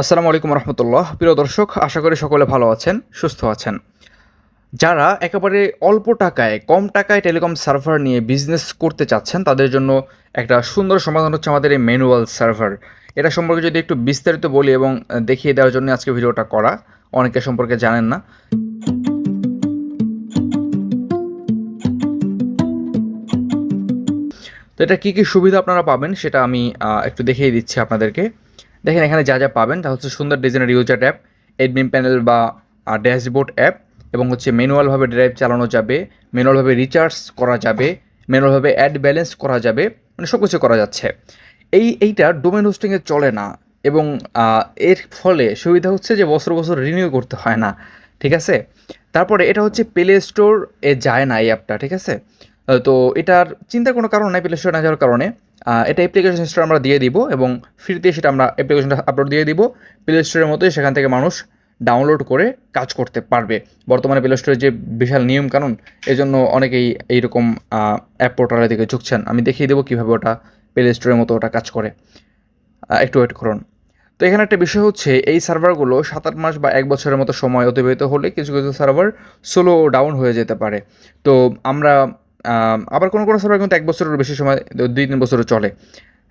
আসসালামু আলাইকুম রহমতুল্লাহ। প্রিয় দর্শক, আশা করি সকলে ভালো আছেন, সুস্থ আছেন। যারা একেবারে অল্প টাকায়, কম টাকায় টেলিকম সার্ভার নিয়ে বিজনেস করতে চাচ্ছেন, তাদের জন্য একটা সুন্দর সমাধান হচ্ছে আমাদের এই ম্যানুয়াল সার্ভার এটা সম্পর্কে যদি একটু বিস্তারিত বলি এবং দেখিয়ে দেওয়ার জন্য আজকে ভিডিওটা করা, অনেকে সম্পর্কে জানেন না। তো এটা কী কী সুবিধা আপনারা পাবেন, সেটা আমি একটু দেখিয়ে দিচ্ছি আপনাদেরকে। দেখেন এখানে যা যা পাবেন, তা হচ্ছে সুন্দর ডিজাইনের ইউজার অ্যাপ এডমিন প্যানেল বা ড্যাশবোর্ড অ্যাপ এবং হচ্ছে ম্যানুয়ালভাবে ড্রাইভ চালানো যাবে ম্যানুয়ালভাবে রিচার্জ করা যাবে ম্যানুয়ালভাবে অ্যাড ব্যালেন্স করা যাবে মানে সব কিছু করা যাচ্ছে। এই, এইটা ডোমেন হোস্টিংয়ে চলে না এবং এর ফলে সুবিধা হচ্ছে যে বছর বছর রিনিউ করতে হয় না, ঠিক আছে? তারপরে এটা হচ্ছে প্লে স্টোর এ যায় না এই অ্যাপটা ঠিক আছে? তো এটার চিন্তার কোনো কারণ নাই প্লে স্টোর না যাওয়ার কারণে। এটা অ্যাপ্লিকেশন স্টোর আমরা দিয়ে দিব এবং ফ্রিতে সেটা আমরা অ্যাপ্লিকেশনটা আপলোড দিয়ে দিব। প্লে স্টোরের মতোই সেখান থেকে মানুষ ডাউনলোড করে কাজ করতে পারবে। বর্তমানে প্লে স্টোরের যে বিশাল নিয়ম কানুন এই জন্য অনেকেই এইরকম অ্যাপ পোর্টালের দিকে ঝুঁকছেন। আমি দেখিয়ে দেবো কীভাবে ওটা প্লে স্টোরের মতো ওটা কাজ করে। একটু ওয়েট করুন। তো এখানে একটা বিষয় হচ্ছে, এই সার্ভারগুলো সাত আট মাস বা এক বছরের মতো সময় অতিবাহিত হলে কিছু কিছু সার্ভার স্লো ডাউন হয়ে যেতে পারে। তো আমরা আবার কোনো কোনো সার্ভার কিন্তু এক বছরের বেশি সময় দুই তিন বছরও চলে।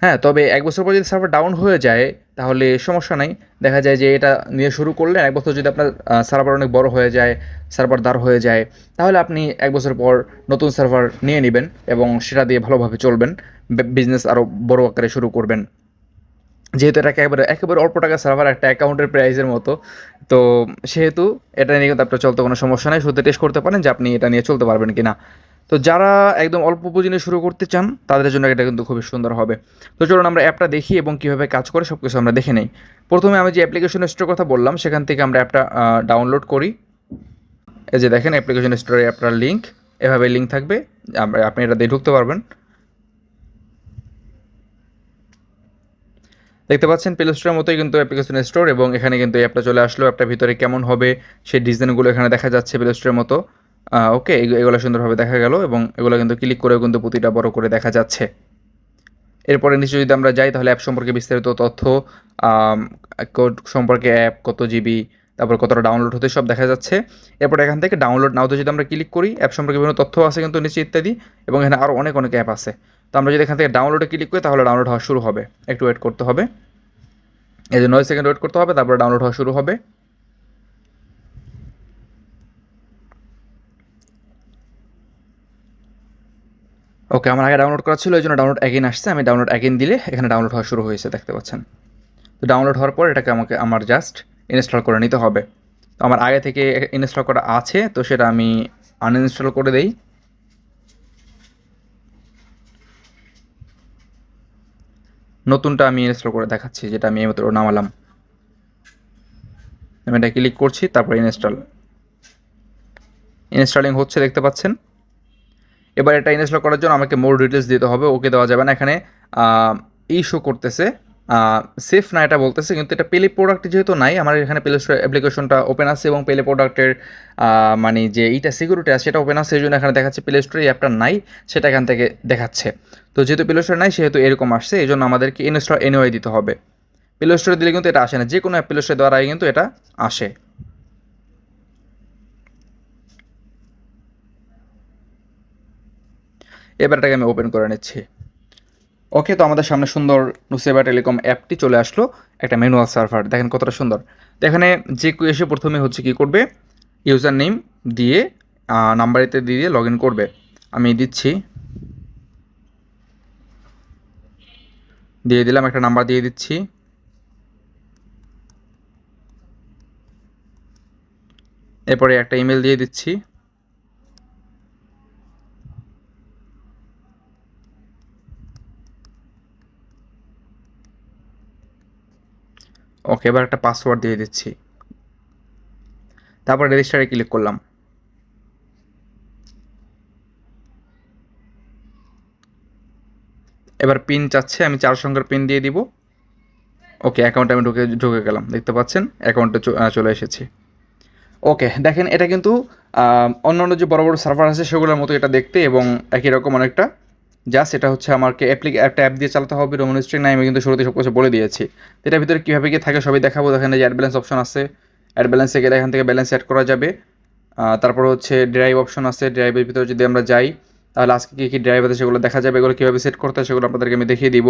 হ্যাঁ তবে এক বছর পর যদি সার্ভার ডাউন হয়ে যায়, তাহলে সমস্যা নাই। দেখা যায় যে এটা নিয়ে শুরু করলে এক বছর যদি আপনার সার্ভার অনেক বড় হয়ে যায় সার্ভার দাঁড় হয়ে যায়, তাহলে আপনি এক বছর পর নতুন সার্ভার নিয়ে নেবেন এবং সেটা দিয়ে ভালোভাবে চলবেন বিজনেস আরও বড় আকারে শুরু করবেন। যেহেতু এটা একেবারে একেবারে অল্প টাকা সার্ভার একটা অ্যাকাউন্টের প্রাইসের মতো, তো সেহেতু এটা নিয়ে কিন্তু আপনার চলতে কোনো সমস্যা নেই। শুধু টেস্ট করতে পারেন যে আপনি এটা নিয়ে চলতে পারবেন কি না তো যারা একদম অল্প পুঁজি নিয়ে শুরু করতে চান, তাদের জন্য এটা কিন্তু খুবই সুন্দর হবে। তো চলুন আমরা অ্যাপটা দেখি এবং কীভাবে কাজ করে সব কিছু আমরা দেখে নেই। প্রথমে আমি যে অ্যাপ্লিকেশন স্টোর কথা বললাম, সেখান থেকে আমরা অ্যাপটা ডাউনলোড করি। এই যে দেখেন অ্যাপ্লিকেশন স্টোরে অ্যাপটার লিঙ্ক এভাবে লিঙ্ক থাকবে আপনি এটা দিয়ে ঢুকতে পারবেন। দেখতে পাচ্ছেন প্লে স্টোরের মতোই কিন্তু অ্যাপ্লিকেশন স্টোর এবং এখানে কিন্তু অ্যাপটা চলে আসলো। অ্যাপটার ভিতরে কেমন হবে, সেই ডিজাইনগুলো এখানে দেখা যাচ্ছে প্লে স্টোরের মতো। ওকে এগুলো সুন্দরভাবে দেখা গেল এবং এগুলো কিন্তু ক্লিক করেও কিন্তু প্রতিটা বড় করে দেখা যাচ্ছে। এরপরে নিচে যদি আমরা যাই, তাহলে অ্যাপ সম্পর্কে বিস্তারিত তথ্য কোড সম্পর্কে অ্যাপ কত জিবি তারপর কতটা ডাউনলোড হতে সব দেখা যাচ্ছে। এরপর এখান থেকে ডাউনলোড নাওতে যদি আমরা ক্লিক করি অ্যাপ সম্পর্কে বিভিন্ন তথ্য আছে কিন্তু নিচে ইত্যাদি, এবং এখানে আরও অনেক অনেক অ্যাপ আছে। তো আমরা যদি এখান থেকে ডাউনলোডে ক্লিক করি, তাহলে ডাউনলোড হওয়া শুরু হবে। একটু ওয়েট করতে হবে। এই যে নয় সেকেন্ড ওয়েট করতে হবে, তারপরে ডাউনলোড হওয়া শুরু হবে। ওকে, আমার আগে ডাউনলোড করা ছিল এই জন্য ডাউনলোড অ্যাগেন আসছে। আমি ডাউনলোড অ্যাগেন দিলে এখানে ডাউনলোড হওয়া শুরু হয়েছে, দেখতে পাচ্ছেন। তো ডাউনলোড হওয়ার পর এটাকে আমাকে, আমার জাস্ট ইনস্টল করে নিতে হবে। তো আমার আগে থেকে ইনস্টল করা আছে, তো সেটা আমি আনইনস্টল করে দেই। নতুনটা আমি ইনস্টল করে দেখাচ্ছি, যেটা আমি এইমাত্র নামালাম। আমি এটা ক্লিক করছি, তারপর ইনস্টল ইনস্টলিং হচ্ছে, দেখতে পাচ্ছেন। এবার এটা ইনস্টল করার জন্য আমাকে মোর ডিটেলস দিতে হবে, ওকে দেওয়া যাবে না এখানে। ইস্যু করতেছে। সেফ না এটা বলতেছে, কিন্তু এটা পেলে প্রোডাক্ট যেহেতু নাই, আমার এখানে প্লে অ্যাপ্লিকেশনটা ওপেন আছে এবং পেলে প্রোডাক্টের মানে যে এইটা সিকিউরিটি আছে সেটা ওপেন আছে সেই জন্য এখানে দেখাচ্ছে প্লে স্টোরে অ্যাপটা নাই, সেটা এখান থেকে দেখাচ্ছে। তো যেহেতু প্লে স্টোরে নাই, সেহেতু এরকম আসছে, এই জন্য আমাদেরকে ইনস্টল এনওয়াই দিতে হবে। প্লে স্টোরে দিলে কিন্তু এটা আসে না যে কোনো অ্যাপ প্লে স্টোরে দেওয়ার আগে কিন্তু এটা আসে। এবার এটাকে আমি ওপেন করে নিচ্ছি। ওকে তো আমাদের সামনে সুন্দর নুসেবা টেলিকম অ্যাপটি চলে আসলো, একটা ম্যানুয়াল সার্ভার দেখেন কতটা সুন্দর। তো এখানে যে কেউ এসে প্রথমে হচ্ছে কি করবে? ইউজার নেম দিয়ে নাম্বার এতে দিয়ে লগ ইন করবে। আমি দিচ্ছি। দিয়ে দিলাম, একটা নাম্বার দিয়ে দিচ্ছি। এরপরে একটা ইমেল দিয়ে দিচ্ছি। ওকে, এবার একটা পাসওয়ার্ড দিয়ে দিচ্ছি। তারপর রেজিস্টারে ক্লিক করলাম। এবার পিন চাচ্ছে, আমি চার সংখ্যার পিন দিয়ে দিব। ওকে অ্যাকাউন্টে আমি ঢুকে ঢুকে গেলাম, দেখতে পাচ্ছেন? অ্যাকাউন্টে চলে এসেছি। ওকে, দেখেন, এটা কিন্তু অন্য অন্য যে বড় বড় সার্ভার আছে, সেগুলোর মতো এটা দেখতে এবং একই রকম অনেকটা জাস্ট এটা হচ্ছে আমাকে অ্যাপ্লিক একটা অ্যাপ দিয়ে চালাতে হবে রোমান স্ট্রিং নাই আমি কিন্তু শুরুতে সব কিছু বলে দিয়েছি। এটার ভিতরে কীভাবে গিয়ে থাকে সবই দেখাবো এখানে যে অ্যাড ব্যালেন্স অপশন আছে। অ্যাড ব্যালেন্সে গেলে এখান থেকে ব্যালেন্স অ্যাড করা যাবে। তারপর হচ্ছে ড্রাইভ অপশন আছে ড্রাইভের ভিতরে যদি আমরা যাই, তাহলে আজকে কী কী ড্রাইভ আছে সেগুলো দেখা যাবে, এগুলো কীভাবে সেট করতে হয় সেগুলো আপনাদেরকে আমি দেখিয়ে দিব।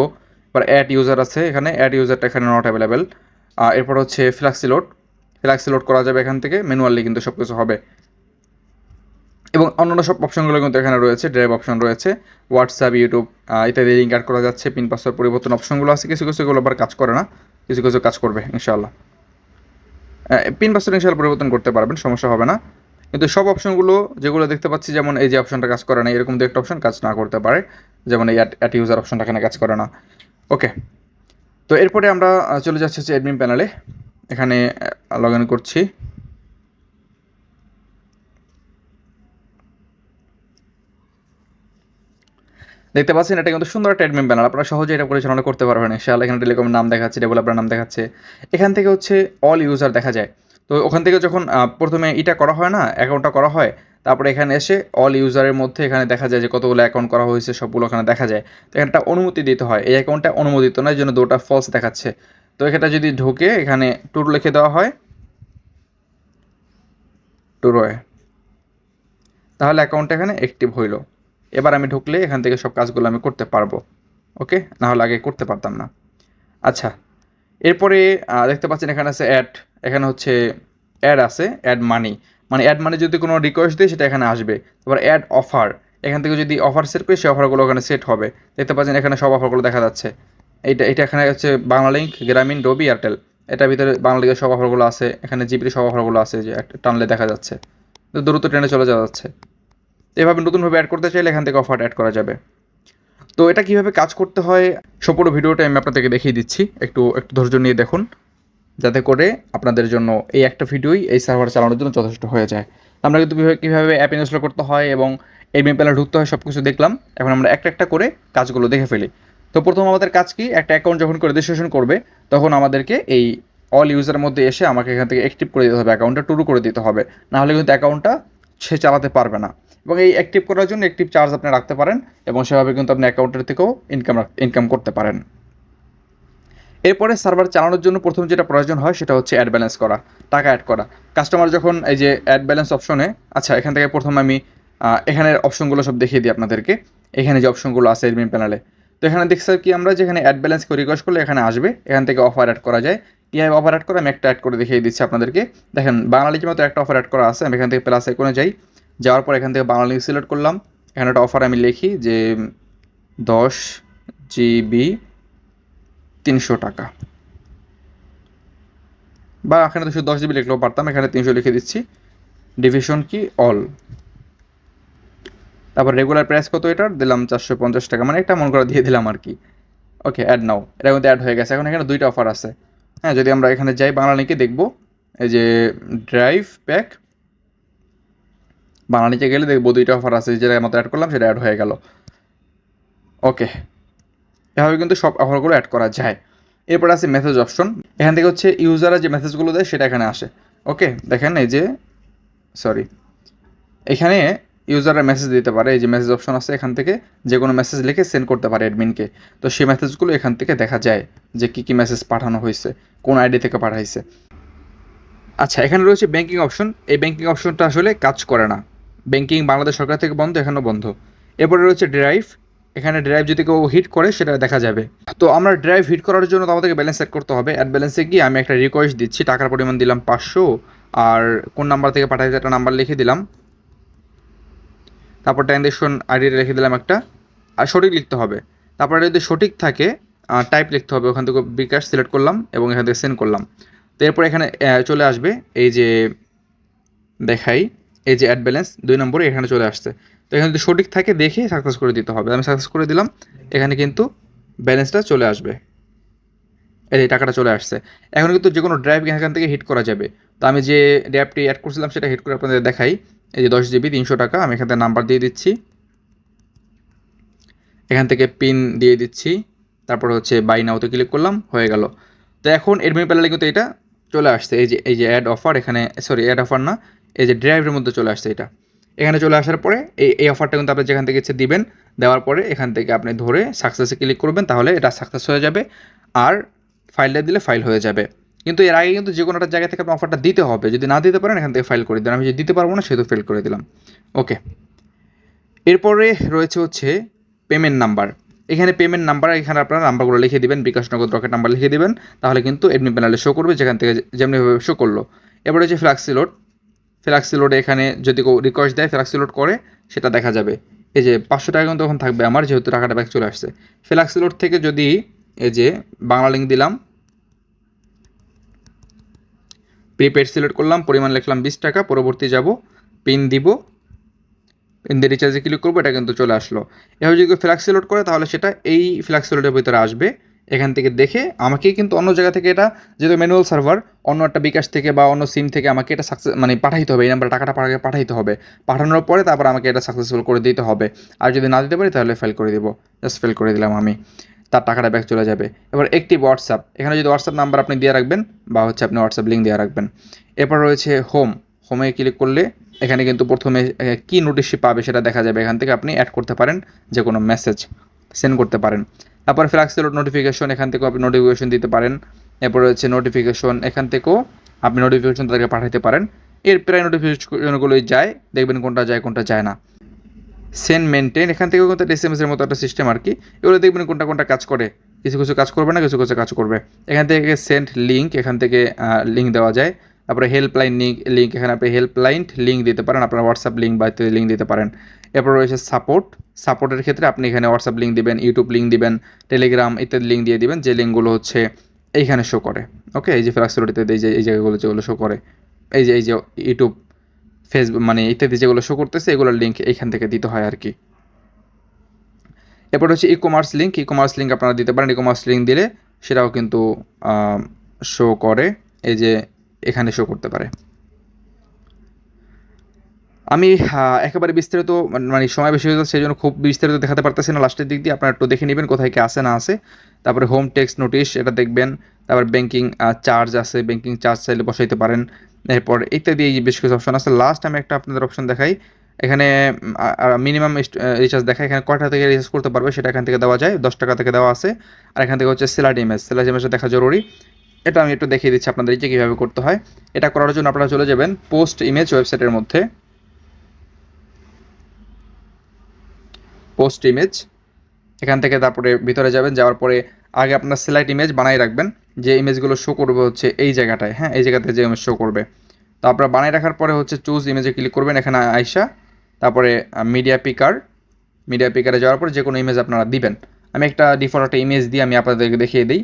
এবার অ্যাড ইউজার আছে এখানে অ্যাড ইউজারটা এখানে নট অ্যাভেলেবেল এরপর হচ্ছে ফ্লাক্সি লোড ফ্লাক্সি লোড করা যাবে এখান থেকে ম্যানুয়ালি কিন্তু সব কিছু হবে। এবং অন্যান্য সব অপশনগুলো কিন্তু এখানে রয়েছে, ড্রাইভ অপশন রয়েছে হোয়াটসঅ্যাপ ইউটিউব ইত্যাদি লিঙ্ক অ্যাড করা যাচ্ছে পিন পাসওয়ার্ড পরিবর্তন অপশনগুলো আছে, কিছু কিছু এগুলো আবার কাজ করে না, কিছু কিছু কাজ করবে, ইনশাআল্লাহ। পিন পাসওয়ার্ড ইনশাআল্লাহ পরিবর্তন করতে পারবেন, সমস্যা হবে না। কিন্তু সব অপশনগুলো যেগুলো দেখতে পাচ্ছি, যেমন এই যে অপশনটা কাজ করে না, এরকম দু একটা অপশন কাজ না করতে পারে, যেমন এই অ্যাট ইউজার অপশনটা এখানে কাজ করে না। ওকে তো এরপরে আমরা চলে যাচ্ছি হচ্ছে অ্যাডমিন প্যানেলে এখানে লগ ইন করছি। দেখতে পাচ্ছেন, এটা কিন্তু সুন্দর একটা অ্যাডমিন প্যানেল আপনারা সহজে এটা পরিচালনা করতে পারবেন। ইনশাআল্লাহ এখানে টেলিকম নাম দেখাচ্ছে ডেভেলপার নাম দেখাচ্ছে। এখান থেকে হচ্ছে অল ইউজার দেখা যায়। তো ওখান থেকে যখন প্রথমে এটা করা হয় না অ্যাকাউন্টটা করা হয়, তারপরে এখানে এসে অল ইউজারের মধ্যে এখানে দেখা যায় যে কতগুলো অ্যাকাউন্ট করা হয়েছে, সবগুলো এখানে দেখা যায়। তো এখানে একটা অনুমতি দিতে হয়। এই অ্যাকাউন্টটা অনুমোদিত না এই জন্য দুটা ফলস দেখাচ্ছে। তো এখানটা যদি ঢুকে, এখানে টুর লিখে দেওয়া হয়। টুর হয়। তাহলে অ্যাকাউন্টটা এখানে অ্যাক্টিভ হইল। এবার আমি ঢুকলে এখান থেকে সব কাজগুলো আমি করতে পারব, ওকে? না হলে আগে করতে পারতাম না। আচ্ছা এরপরে দেখতে পাচ্ছেন এখানে আছে অ্যাড এখানে হচ্ছে অ্যাড আছে অ্যাড মানি মানে অ্যাড মানি যদি কোনো রিকোয়েস্ট দিই সেটা এখানে আসবে। তারপর অ্যাড অফার এখান থেকে যদি অফার সেট করি, সেই অফারগুলো ওখানে সেট হবে। দেখতে পাচ্ছেন এখানে সব অফারগুলো দেখা যাচ্ছে। এইটা, এটা এখানে হচ্ছে বাংলালিঙ্ক গ্রামীণ, ডবি, এয়ারটেল। এটার ভিতরে বাংলালিঙ্কের সব অফারগুলো আছে, এখানে জিপির সব অফারগুলো আছে, যে টানলে দেখা যাচ্ছে। দ্রুত ট্রেনে চলে যাওয়া যাচ্ছে। এভাবে নতুনভাবে অ্যাড করতে চাইলে এখান থেকে অফার অ্যাড করা যাবে। তো এটা কীভাবে কাজ করতে হয়, সম্পূর্ণ ভিডিওটা আমি আপনাদেরকে দেখিয়ে দিচ্ছি। একটু একটু ধৈর্য নিয়ে দেখুন, যাতে করে আপনাদের জন্য এই একটা ভিডিওই এই সার্ভার চালানোর জন্য যথেষ্ট হয়ে যায়। আমরা কিন্তু কীভাবে অ্যাপ ইনস্টল করতে হয় এবং এই প্যানেল ঢুকতে হয় সব কিছু দেখলাম। এখন আমরা একটা একটা করে কাজগুলো দেখে ফেলি। তো প্রথম আমাদের কাজ কি? একটা অ্যাকাউন্ট যখন করে রেজিস্ট্রেশন করবে, তখন আমাদেরকে এই অল ইউজারের মধ্যে এসে আমাকে এখান থেকে অ্যাক্টিভ করে দিতে হবে। অ্যাকাউন্টটা টুরু করে দিতে হবে। নাহলে কিন্তু অ্যাকাউন্টটা সে চালাতে পারবে না। এবং এই অ্যাক্টিভ করার জন্য অ্যাক্টিভ চার্জ আপনি রাখতে পারেন এবং সেভাবে কিন্তু আপনি অ্যাকাউন্টের থেকেও ইনকাম ইনকাম করতে পারেন। এরপরে সার্ভার চালানোর জন্য প্রথম যেটা প্রয়োজন হয় সেটা হচ্ছে অ্যাড ব্যালেন্স করা, টাকা অ্যাড করা। কাস্টমার যখন এই যে অ্যাড ব্যালেন্স অপশনে আচ্ছা এখান থেকে প্রথম আমি এখানের অপশনগুলো সব দেখিয়ে দিই আপনাদেরকে। এখানে যে অপশনগুলো আছে এডমিন প্যানেলে তো এখানে দেখছি কি আমরা যেখানে অ্যাড ব্যালেন্স করে রিকোয়েস্ট করলে এখানে আসবে, এখান থেকে অফার অ্যাড করা যায়। কীভাবে অফার অ্যাড করে আমি একটা অ্যাড করে দেখিয়ে দিচ্ছি আপনাদেরকে। দেখেন, বাঙালির মতো একটা অফার অ্যাড করা আছে, আমি এখান থেকে প্লাস আইকনে যাই। যাওয়ার পর এখান থেকে বাংলা সিলেক্ট করলাম। এখানে একটা অফার আমি লিখি যে, দশ জিবি তিনশো টাকা। বা এখানে শুধু দশ জিবি লিখলেও পারতাম, এখানে তিনশো লিখে দিচ্ছি। ডিভিশন কি? অল তারপর রেগুলার প্রাইস কত এটার? দিলাম চারশো পঞ্চাশ টাকা। মানে একটা মন করে দিয়ে দিলাম আর কি। ওকে অ্যাড নাও এটা কিন্তু অ্যাড হয়ে গেছে। এখন এখানে দুইটা অফার আছে। হ্যাঁ যদি আমরা এখানে যাই বাংলা লিঙ্কে দেখব, এই যে ড্রাইভ প্যাক লিঙ্কে গেলে দেখব দুইটা অফার আছে যেটা আমাদের অ্যাড করলাম, সেটা অ্যাড হয়ে গেল। ওকে এভাবে কিন্তু সব অফারগুলো অ্যাড করা যায়। এরপর আছে মেসেজ অপশন এখান থেকে হচ্ছে ইউজাররা যে মেসেজগুলো দেয়, সেটা এখানে আসে। ওকে দেখেন এই যে সরি এখানে ইউজাররা মেসেজ দিতে পারে, এই যে মেসেজ অপশন আছে এখান থেকে, যে কোনো মেসেজ লিখে সেন্ড করতে পারে অ্যাডমিনকে তো সেই মেসেজগুলো এখান থেকে দেখা যায়, যে কী কী মেসেজ পাঠানো হয়েছে, কোন আইডি থেকে পাঠাইছে। আচ্ছা এখানে রয়েছে ব্যাঙ্কিং অপশন এই ব্যাঙ্কিং অপশনটা আসলে কাজ করে না। ব্যাংকিং বাংলাদেশ সরকার থেকে বন্ধ এখানেও বন্ধ। এরপরে রয়েছে ড্রাইভ এখানে ড্রাইভ যদি কেউ হিট করে, সেটা দেখা যাবে। তো আমরা ড্রাইভ হিট করার জন্য আমাদেরকে ব্যালেন্স সেট করতে হবে। অ্যাড ব্যালেন্সে গিয়ে আমি একটা রিকোয়েস্ট দিচ্ছি, টাকার পরিমাণ দিলাম পাঁচশো, আর কোন নাম্বার থেকে পাঠাইতে একটা নাম্বার লিখে দিলাম। তারপর ট্রানজেকশন আইডিটা লিখে দিলাম একটা, আর সঠিক লিখতে হবে। তারপরে যদি সঠিক থাকে টাইপ লিখতে হবে, ওখান থেকে বিকাশ সিলেক্ট করলাম এবং এখান থেকে সেন্ড করলাম। তো এরপর এখানে চলে আসবে, এই যে দেখাই। এই যে অ্যাড ব্যালেন্স দুই নম্বরে এখানে চলে আসছে। তো এখানে যদি সঠিক থাকে, দেখে সাকসেস করে দিতে হবে। আমি সাকসেস করে দিলাম, এখানে কিন্তু ব্যালেন্সটা চলে আসবে। এই টাকাটা চলে আসছে। এখন কিন্তু যে কোনো ড্রাইভ এখান থেকে হিট করা যাবে। তো আমি যে ড্রাইভটি অ্যাড করছিলাম, সেটা হিট করে আপনাদের দেখাই। এই যে দশ জিবি তিনশো টাকা, আমি এখান থেকে নাম্বার দিয়ে দিচ্ছি। এখান থেকে পিন দিয়ে দিচ্ছি। তারপর হচ্ছে বাই নাওতে ক্লিক করলাম, হয়ে গেল। তো এখন এডমিন প্যানেলে কিন্তু এটা চলে আসছে। এই যে এই যে অ্যাড অফার এখানে সরি অ্যাড অফার না এই যে ড্রাইভের মধ্যে চলে আসছে এটা। এখানে চলে আসার পরে এই এই অফারটা কিন্তু আপনি যেখান থেকে ইচ্ছে দিবেন, দেওয়ার পরে এখান থেকে আপনি ধরে সাকসেসে ক্লিক করবেন, তাহলে এটা সাকসেস হয়ে যাবে আর ফাইলটা দিলে ফাইল হয়ে যাবে। কিন্তু এর আগে কিন্তু যে কোনো একটা জায়গা থেকে আপনি অফারটা দিতে হবে। যদি না দিতে পারেন, এখান থেকে ফাইল করে দিন আমি যদি দিতে পারব না, সেহেতু ফেল করে দিলাম। ওকে এরপরে রয়েছে হচ্ছে পেমেন্ট নাম্বার এখানে পেমেন্ট নাম্বার এখানে আপনারা নাম্বারগুলো লিখে দিবেন, বিকাশ নগদ রকেট নাম্বার লিখে দিবেন। তাহলে কিন্তু এডমিন প্যানেলে শো করবে, যেখান থেকে যেমনিভাবে শো করল। এবারে হচ্ছে ফ্লাক্সি লোড ফ্লাক্সি লোডে এখানে যদি কেউ রিকোয়েস্ট দেয়, ফ্লাক্সি লোড করে, সেটা দেখা যাবে। এই যে পাঁচশো টাকা কিন্তু তখন থাকবে আমার, যেহেতু টাকাটা ব্যাক চলে আসছে। ফ্লাক্সি লোড থেকে যদি এই যে বাংলা লিঙ্ক দিলাম প্রিপেড সিলেক্ট করলাম, পরিমাণ লিখলাম বিশ টাকা, পরবর্তী যাব পিন দিব পিন দিয়ে রিচার্জে ক্লিক করব, এটা কিন্তু চলে আসলো। এভাবে যদি ফ্ল্যাক্স সিলেক্ট করে, তাহলে সেটা এই ফ্ল্যাক্স সিলেক্টের ভিতরে আসবে। এখান থেকে দেখে আমাকে কিন্তু অন্য জায়গা থেকে এটা, যেহেতু ম্যানুয়াল সার্ভার অন্য একটা বিকাশ থেকে বা অন্য সিম থেকে আমাকে এটা সাকসেস মানে পাঠাইতে হবে, এই নাম্বার টাকাটা পাঠাইতে হবে। পাঠানোর পরে তারপর আমাকে এটা সাকসেসফুল করে দিতে হবে। আর যদি না দিতে পারি তাহলে ফেল করে দিব। জাস্ট ফেল করে দিলাম আমি। তার টাকাটা ব্যাক চলে যাবে। এবার একটি হোয়াটসঅ্যাপ এখানে যদি হোয়াটসঅ্যাপ নাম্বার আপনি দিয়ে রাখবেন, বা হচ্ছে আপনি হোয়াটসঅ্যাপ লিঙ্ক দিয়ে রাখবেন। এরপর রয়েছে হোম হোমে ক্লিক করলে এখানে কিন্তু প্রথমে কী নোটিশটি পাবে সেটা দেখা যাবে। এখান থেকে আপনি অ্যাড করতে পারেন যে কোনো মেসেজ সেন্ড করতে পারেন। তারপর ফ্লাক্সেল নোটিফিকেশন এখান থেকেও আপনি নোটিফিকেশন দিতে পারেন। এরপর হচ্ছে নোটিফিকেশন এখান থেকেও আপনি নোটিফিকেশন তাদেরকে পাঠাতে পারেন। এর প্রায় নোটিফিকেশনগুলোই যায়, দেখবেন কোনটা যায় কোনটা যায় না। সেন্ড মেনটেন এখান থেকেও কিন্তু এস এম এর মতো একটা সিস্টেম আর কি। এগুলো দেখবেন কোনটা কোনটা কাজ করে। কিছু কিছু কাজ করবে না, কিছু কিছু কাজ করবে। এখান থেকে সেন্ড লিঙ্ক এখান থেকে লিঙ্ক দেওয়া যায়। তারপরে হেল্পলাইন লিঙ্ক লিঙ্ক এখানে আপনি হেল্পলাইন লিঙ্ক দিতে পারেন। আপনার হোয়াটসঅ্যাপ লিঙ্ক বা লিঙ্ক দিতে পারেন। এরপর রয়েছে সাপোর্ট সাপোর্টের ক্ষেত্রে আপনি এখানে হোয়াটসঅ্যাপ লিঙ্ক দিবেন ইউটিউব লিঙ্ক দিবেন টেলিগ্রাম ইত্যাদি লিঙ্ক দিয়ে দিবেন, যে লিঙ্কগুলো হচ্ছে এইখানে শো করে। ওকে এই যে ফ্লাক্সিলোটিতে এই যে, এই জায়গাগুলো যেগুলো শো করে, এই যে এই যে ইউটিউব ফেসবুক মানে ইত্যাদি যেগুলো শো করতেছে এগুলোর লিঙ্ক এইখান থেকে দিতে হয় আর কি এরপর হচ্ছে e commerce link e commerce link আপনারা দিতে পারেন। ই কমার্স লিঙ্ক দিলে সেটাও কিন্তু শো করে, এই যে এখানে শো করতে পারে। আমি একেবারে বিস্তারিত মানে সময় বেশি হয়ে সেই জন্য খুব বিস্তারিত দেখাতে পারতেছি না। লাস্টের দিক দিয়ে আপনারা একটু দেখে নেবেন কোথায় কি আসে না আসে তারপরে হোম টেক্সট নোটিশ এটা দেখবেন। তারপর ব্যাংকিং চার্জ আছে ব্যাংকিং চার্জ চাইলে বসাইতে পারেন। এরপর ইত্যাদি, এই বেশ কিছু অপশন আছে। লাস্ট আমি একটা আপনাদের অপশন দেখাই। এখানে মিনিমাম রিচার্জ দেখা এখানে কটা থেকে রিচার্জ করতে পারবে সেটা এখান থেকে দেওয়া যায়। দশ টাকা থেকে দেওয়া আছে। আর এখান থেকে হচ্ছে সেলাড ইমেজ সেলাড ইমেজটা দেখা জরুরি। এটা আমি একটু দেখিয়ে দিচ্ছি আপনাদের যে কীভাবে করতে হয়। এটা করার জন্য আপনারা চলে যাবেন পোস্ট ইমেজ ওয়েবসাইটের মধ্যে। পোস্ট ইমেজ এখান থেকে তারপরে ভিতরে যাবেন, যাওয়ার পরে আগে আপনার স্লাইড ইমেজ বানাই রাখবেন, যে ইমেজগুলো শো করবে হচ্ছে এই জায়গাটায় হ্যাঁ এই জায়গাতে যে ইমেজ শো করবে। তো আপনারা বানাই রাখার পরে হচ্ছে চুজ ইমেজে ক্লিক করবেন, এখানে আইসা তারপরে মিডিয়া পিকার মিডিয়া পিকারে যাওয়ার পরে যে কোনো ইমেজ আপনারা দিবেন। আমি একটা ডিফল্ট একটা ইমেজ দিয়ে আমি আপনাদেরকে দেখিয়ে দিই।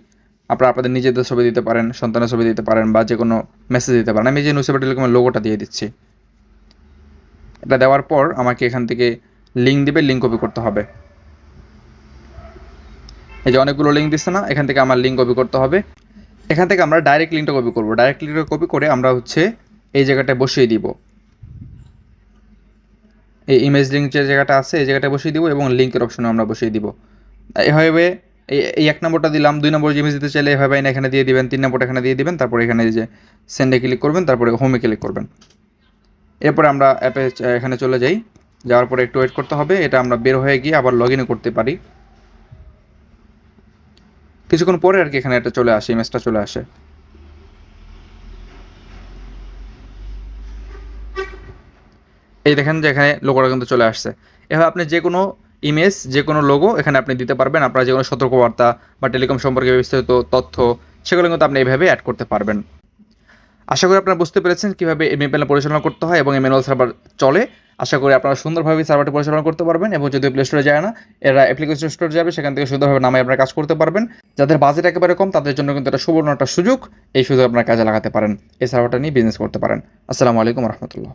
আপনারা আপনাদের নিজেদের ছবি দিতে পারেন, সন্তানের ছবি দিতে পারেন বা যে কোনো মেসেজ দিতে পারেন। আমি যে নিউজপেপার টেলিকমের লোগোটা দিয়ে দিচ্ছি। এটা দেওয়ার পর আমাকে এখান থেকে লিঙ্ক দিবে লিঙ্ক কপি করতে হবে। এই যে অনেকগুলো লিঙ্ক দিচ্ছে না, এখান থেকে আমার লিঙ্ক কপি করতে হবে। এখান থেকে আমরা ডাইরেক্ট লিঙ্কটা কপি করব। ডাইরেক্ট লিঙ্কটা কপি করে আমরা হচ্ছে এই জায়গাটায় বসিয়ে দিব। এই ইমেজ লিঙ্ক যে জায়গাটা আছে, এই জায়গাটায় বসিয়ে দিব এবং লিঙ্কের অপশনে আমরা বসিয়ে দিব। এভাবে এই এক নম্বরটা দিলাম, দুই নম্বর ইমেজ দিতে চাইলে এভাবে এখানে দিয়ে দিবেন, তিন নম্বরটা এখানে দিয়ে দিবেন, তারপরে এখানে যে সেন্ডে ক্লিক করবেন, তারপরে হোমে ক্লিক করবেন। এরপরে আমরা অ্যাপে এখানে চলে যাই। যাওয়ার পরে একটু ওয়েট করতে হবে, এটা আমরা বের হয়ে গিয়ে আবার লগ করতে পারি। কিছুক্ষণ পরে আর কি এখানে এটা চলে আসে ইমেজটা চলে আসে। এই দেখেন যে এখানে লোগোটা কিন্তু চলে আসছে। এভাবে আপনি যে কোনো ইমেজ যে কোনো লোগো এখানে আপনি দিতে পারবেন। আপনার যে কোনো সতর্কবার্তা বা টেলিকম সম্পর্কে বিস্তারিত তথ্য, সেগুলো কিন্তু আপনি এইভাবে অ্যাড করতে পারবেন। আশা করি আপনারা বুঝতে পেরেছেন কীভাবে এমএ প্যানেল পরিচালনা করতে হয় এবং এমএনএল সার্ভার চলে। আশা করি আপনারা সুন্দরভাবে সার্ভারটি পরিচালনা করতে পারবেন এবং যদি প্লে স্টোরে যায় না, এরা অ্যাপ্লিকেশন স্টোরে যাবে, সেখান থেকে সুন্দরভাবে নামে আপনারা কাজ করতে পারবেন। যাদের বাজেট একেবারে কম, তাদের জন্য কিন্তু এটা সুবর্ণ একটা সুযোগ, এই সুযোগ আপনারা কাজে লাগাতে পারেন, এই সার্ভারটা নিয়ে বিজনেস করতে পারেন। আসসালামু আলাইকুম রহমতুল্লাহ।